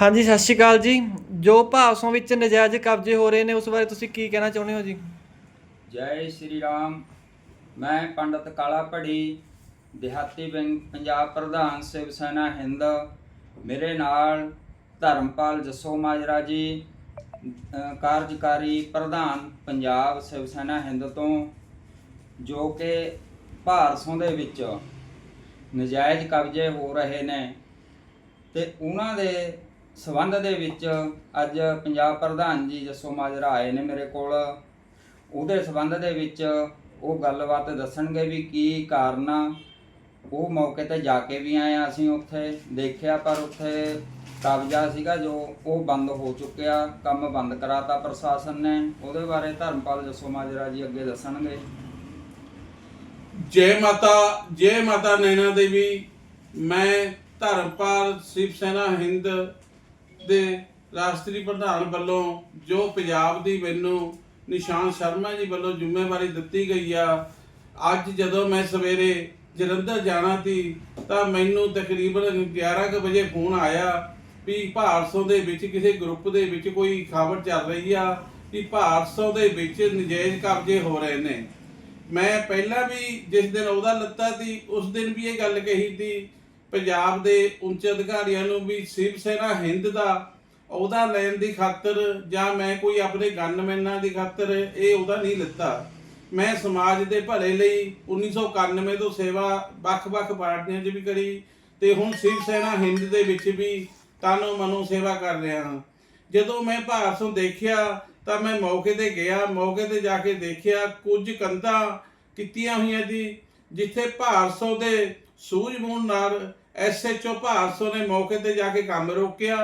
ਹਾਂਜੀ, ਸਤਿ ਸ਼੍ਰੀ ਅਕਾਲ ਜੀ। ਜੋ ਭਾਵਸੋਂ ਵਿੱਚ ਨਜਾਇਜ਼ ਕਬਜ਼ੇ ਹੋ ਰਹੇ ਨੇ, ਉਸ ਬਾਰੇ ਤੁਸੀਂ ਕੀ ਕਹਿਣਾ ਚਾਹੁੰਦੇ ਹੋ ਜੀ? ਜੈ ਸ਼੍ਰੀ ਰਾਮ। ਮੈਂ ਪੰਡਤ ਕਾਲਾ ਭੜੀ ਦਿਹਾਤੀ ਬੈਂਕ ਪੰਜਾਬ ਪ੍ਰਧਾਨ ਸ਼ਿਵ ਸੈਨਾ ਹਿੰਦ। ਮੇਰੇ ਨਾਲ ਧਰਮਪਾਲ ਜੱਸੋ ਮਾਜਰਾ ਜੀ ਕਾਰਜਕਾਰੀ ਪ੍ਰਧਾਨ ਪੰਜਾਬ ਸ਼ਿਵ ਸੈਨਾ ਹਿੰਦ ਤੋਂ, ਜੋ ਕਿ ਭਾਰਸੋਂ ਦੇ ਵਿੱਚ ਨਜਾਇਜ਼ ਕਬਜ਼ੇ ਹੋ ਰਹੇ ਨੇ। ਤੇ ਉਹਨਾਂ ਦੇ ਸਬੰਧ ਦੇ ਵਿੱਚ ਅੱਜ ਪੰਜਾਬ ਪ੍ਰਧਾਨ ਜੀ ਜੱਸੋ ਮਾਜਰਾ ਆਏ ਨੇ ਮੇਰੇ ਕੋਲ। ਉਹਦੇ ਸਬੰਧ ਦੇ ਵਿੱਚ ਉਹ ਗੱਲਬਾਤ ਦੱਸਣਗੇ ਵੀ ਕੀ ਕਾਰਨ ਆ। ਉਹ ਮੌਕੇ ਤੇ ਜਾ ਕੇ ਵੀ ਆਏ ਆ ਅਸੀਂ ਉੱਥੇ, ਦੇਖਿਆ ਪਰ ਉੱਥੇ ਕਬਜ਼ਾ ਸੀਗਾ ਜੋ ਉਹ ਬੰਦ ਹੋ ਚੁੱਕਿਆ, ਕੰਮ ਬੰਦ ਕਰਾਤਾ ਪ੍ਰਸ਼ਾਸਨ ਨੇ। ਉਹਦੇ ਬਾਰੇ ਧਰਮਪਾਲ ਜੱਸੋ ਮਾਜਰਾ ਜੀ ਅੱਗੇ ਦੱਸਣਗੇ। ਜੈ ਮਾਤਾ ਜੈ ਮਾਤਾ ਨੈਣਾ ਦੇਵੀ, ਮੈਂ ਧਰਮਪਾਲ, ਸ਼ਿਵ ਸੈਨਾ, ਹਿੰਦ ਦੇ ਰਾਸ਼ਟਰੀ ਪ੍ਰਧਾਨ ਵੱਲੋਂ ਜੋ ਪੰਜਾਬ ਦੀ ਮੈਨੂੰ ਨਿਸ਼ਾਨ ਸ਼ਰਮਾ ਜੀ ਵੱਲੋਂ ਜ਼ਿੰਮੇਵਾਰੀ ਦਿੱਤੀ ਗਈ ਆ, ਅੱਜ ਜਦੋਂ ਮੈਂ ਸਵੇਰੇ ਜਲੰਧਰ ਜਾਣਾ ਸੀ, ਤਾਂ ਮੈਨੂੰ ਤਕਰੀਬਨ 11 ਕੁ ਵਜੇ ਫੋਨ ਆਇਆ ਵੀ ਭਾਰਸੋਂ ਦੇ ਵਿੱਚ ਕਿਸੇ ਗਰੁੱਪ ਦੇ ਵਿੱਚ ਕੋਈ ਖਬਰ ਚੱਲ ਰਹੀ ਆ ਕਿ ਭਾਰਸੋਂ ਦੇ ਵਿੱਚ ਨਜਾਇਜ਼ ਕਬਜ਼ੇ ਹੋ ਰਹੇ ਨੇ। ਮੈਂ ਪਹਿਲਾਂ ਵੀ ਜਿਸ ਦਿਨ ਉਹਦਾ ਲੱਤਾ ਸੀ, ਉਸ ਦਿਨ ਵੀ ਇਹ ਗੱਲ ਕਹੀ ਸੀ ਪੰਜਾਬ ਦੇ ਉੱਚ ਅਧਿਕਾਰੀਆਂ ਨੂੰ ਵੀ ਸ਼ਿਵ ਸੈਨਾ, ਹਿੰਦ ਦਾ ਉਹਦਾ ਲੈਣ ਦੀ ਖਾਤਰ ਜਾਂ ਮੈਂ ਕੋਈ ਆਪਣੇ ਗਨਮੈਨਾਂ ਦੀ ਖਾਤਰ ਇਹ ਉਹਦਾ ਨਹੀਂ ਲੱਤਾ। ਮੈਂ ਸਮਾਜ ਦੇ ਭਲੇ ਲਈ 1991 ਤੋਂ ਸੇਵਾ ਵੱਖ-ਵੱਖ ਪਾਰਟੀਆਂ 'ਚ ਵੀ ਕਰੀ ਤੇ ਹੁਣ ਸ਼ਿਵ ਸੈਨਾ, ਹਿੰਦ ਦੇ ਵਿੱਚ ਵੀ ਤਨੋ ਮਨੋ ਸੇਵਾ ਕਰ ਰਿਹਾ ਹਾਂ। ਜਦੋਂ ਮੈਂ ਭਾਰਤੋਂ ਦੇਖਿਆ ਤਾਂ ਮੈਂ ਮੌਕੇ ਤੇ ਗਿਆ, ਮੌਕੇ ਤੇ ਜਾ ਕੇ ਦੇਖਿਆ ਕੁਝ ਕੰਧਾਂ ਕੀਤੀਆਂ ਹੋਈਆਂ ਸੀ ਜਿੱਥੇ ਭਾਰਤੋਂ ਦੇ ਸੂਝਬੂਣ ਨਾਲ ਐਸਐਚਓ ਭਾਰਸੋ ਨੇ ਮੌਕੇ ਤੇ ਜਾ ਕੇ ਕੰਮ ਰੋਕਿਆ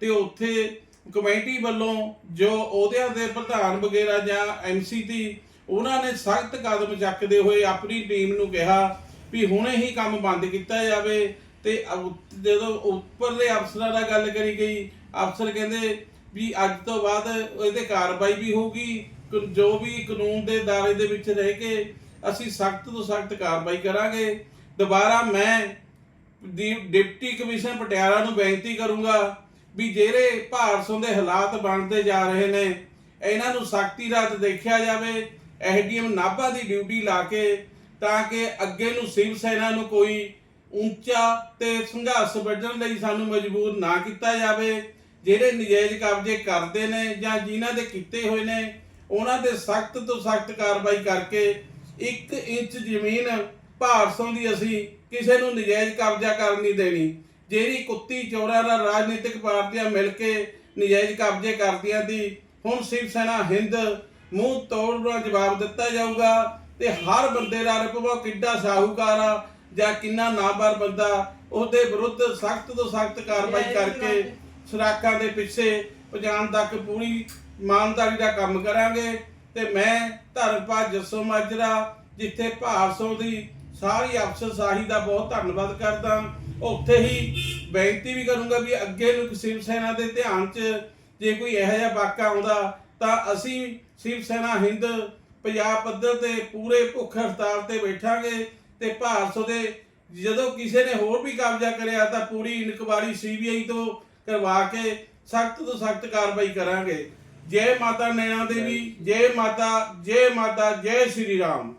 ਤੇ ਉੱਥੇ ਕਮੇਟੀ ਵੱਲੋਂ ਜੋ ਅਹੁਦਿਆਂ ਦੇ ਪ੍ਰਧਾਨ ਵਗੈਰਾ ਜਾਂ ਐਮਸੀ ਦੀ, ਉਹਨਾਂ ਨੇ ਸਖਤ ਕਦਮ ਚੱਕਦੇ ਹੋਏ ਆਪਣੀ ਟੀਮ ਨੂੰ ਕਿਹਾ ਵੀ ਹੁਣੇ ਹੀ ਕੰਮ ਬੰਦ ਕੀਤਾ ਜਾਵੇ ਤੇ ਅਬ- ਜਦੋਂ ਉੱਪਰਲੇ ਅਫਸਰਾਂ ਨਾਲ ਗੱਲ ਕਰੀ ਗਈ, ਅਫਸਰ ਕਹਿੰਦੇ ਵੀ ਅੱਜ ਤੋਂ ਬਾਅਦ ਇਹਦੇ ਕਾਰਵਾਈ ਵੀ ਹੋਊਗੀ ਜੋ ਵੀ ਕਾਨੂੰਨ ਦੇ ਦਾਇਰੇ ਦੇ ਵਿੱਚ ਰਹਿ ਕੇ ਅਸੀਂ ਸਖਤ ਤੋਂ ਸਖਤ ਕਾਰਵਾਈ ਕਰਾਂਗੇ। ਦੁਬਾਰਾ ਮੈਂ ਦੀ ਡਿਪਟੀ ਕਮਿਸ਼ਨਰ ਪਟਿਆਲਾ ਨੂੰ ਬੇਨਤੀ ਕਰੂੰਗਾ ਵੀ ਜਿਹੜੇ ਭਾਰਸੋਂ ਦੇ ਹਾਲਾਤ ਬਣਦੇ ਜਾ ਰਹੇ ਨੇ, ਇਹਨਾਂ ਨੂੰ ਸਖਤੀ ਰਾਤ ਦੇਖਿਆ ਜਾਵੇ, ਐਸਡੀਐਮ ਨਾਭਾ ਦੀ ਡਿਊਟੀ ਲਾ ਕੇ, ਤਾਂ ਕਿ ਅੱਗੇ ਨੂੰ ਸਿਵ ਸੈਨਾ ਨੂੰ ਕੋਈ ਉੱਚਾ ਤੇ ਸੰਘਰਸ਼ ਵੱਢਣ ਲਈ ਸਾਨੂੰ ਮਜਬੂਰ ਨਾ ਕੀਤਾ ਜਾਵੇ। ਜਿਹੜੇ ਨਜਾਇਜ਼ ਕਬਜ਼ੇ ਕਰਦੇ ਨੇ ਜਾਂ ਜਿਨ੍ਹਾਂ ਦੇ ਕੀਤੇ ਹੋਏ ਨੇ, ਉਹਨਾਂ ਤੇ ਸਖਤ ਤੋਂ ਸਖਤ ਕਾਰਵਾਈ ਕਰਕੇ 1 ਇੰਚ ਜ਼ਮੀਨ ਭਾਰਸੋਂ ਦੀ ਅਸੀਂ ਕਿਸੇ ਨੂੰ ਨਜਾਇਜ਼ ਕਬਜ਼ਾ ਕਰਨ ਨਹੀਂ ਦੇਣੀ। ਜਿਹੜੀ ਕੁੱਤੀ ਚੋਰਾਂ ਦਾ ਰਾਜਨੀਤਿਕ ਪਾਰਟੀਆਂ ਮਿਲ ਕੇ ਨਜਾਇਜ਼ ਕਬਜ਼ੇ ਕਰਦੀਆਂ ਦੀ ਹੁਣ ਸ਼ਿਵ ਸੈਨਾ ਹਿੰਦ ਮੂੰਹ ਤੋੜ ਦਾ ਜਵਾਬ ਦਿੱਤਾ ਜਾਊਗਾ ਤੇ ਹਰ ਬੰਦੇ ਦਾ ਰੁਪਵਾ ਕਿੱਡਾ ਸਾਹੂਕਾਰ ਆ ਜਾਂ ਕਿੰਨਾ ਨਾਬਾਰ ਬੰਦਾ ਉਹਦੇ ਵਿਰੁੱਧ ਸਖਤ ਤੋਂ ਸਖਤ ਕਾਰਵਾਈ ਕਰਕੇ ਸਰਾਕਾਂ ਦੇ ਪਿੱਛੇ ਪਹੁੰਚਾਉਣ ਤੱਕ ਪੂਰੀ ਇਮਾਨਦਾਰੀ ਦਾ ਕੰਮ ਕਰਾਂਗੇ। ਤੇ ਮੈਂ ਧਰਮਪਾਲ ਜੱਸੋ ਮਾਜਰਾ ਜਿੱਥੇ ਭਾਰਸੋਂ ਦੀ ਸਾਰੀ ਅਫਸਰ ਅਫਸਰਸ਼ਾਹੀ ਦਾ ਬਹੁਤ ਧੰਨਵਾਦ ਕਰਦਾ। ਉੱਥੇ ਹੀ ਬੇਨਤੀ ਵੀ ਕਰੂੰਗਾ ਵੀ ਅੱਗੇ ਨੂੰ ਸ਼ਿਵ ਸੈਨਾ ਦੇ ਧਿਆਨ 'ਚ ਜੇ ਕੋਈ ਇਹੋ ਜਿਹਾ ਵਾਕਾ ਆਉਂਦਾ, ਤਾਂ ਅਸੀਂ ਸ਼ਿਵ ਸੈਨਾ, ਹਿੰਦ, ਪੰਜਾਬ ਪੱਧਰ ਤੇ ਪੂਰੇ ਭੁੱਖ ਹੜਤਾਲ ਤੇ ਬੈਠਾਂਗੇ ਤੇ ਭਾਰਤ ਦੇ ਜਦੋਂ ਕਿਸੇ ਨੇ ਹੋਰ ਵੀ ਕਬਜ਼ਾ ਕਰਿਆ ਤਾਂ ਪੂਰੀ ਇਨਕੁਆਰੀ ਸੀਬੀਆਈ ਤੋਂ ਕਰਵਾ ਕੇ ਸਖਤ ਤੋਂ ਸਖਤ ਕਾਰਵਾਈ ਕਰਾਂਗੇ। ਜੈ ਮਾਤਾ ਨੈਣਾ ਦੇਵੀ, ਜੈ ਮਾਤਾ ਜੈ ਮਾਤਾ, ਜੈ ਸ਼੍ਰੀ ਰਾਮ।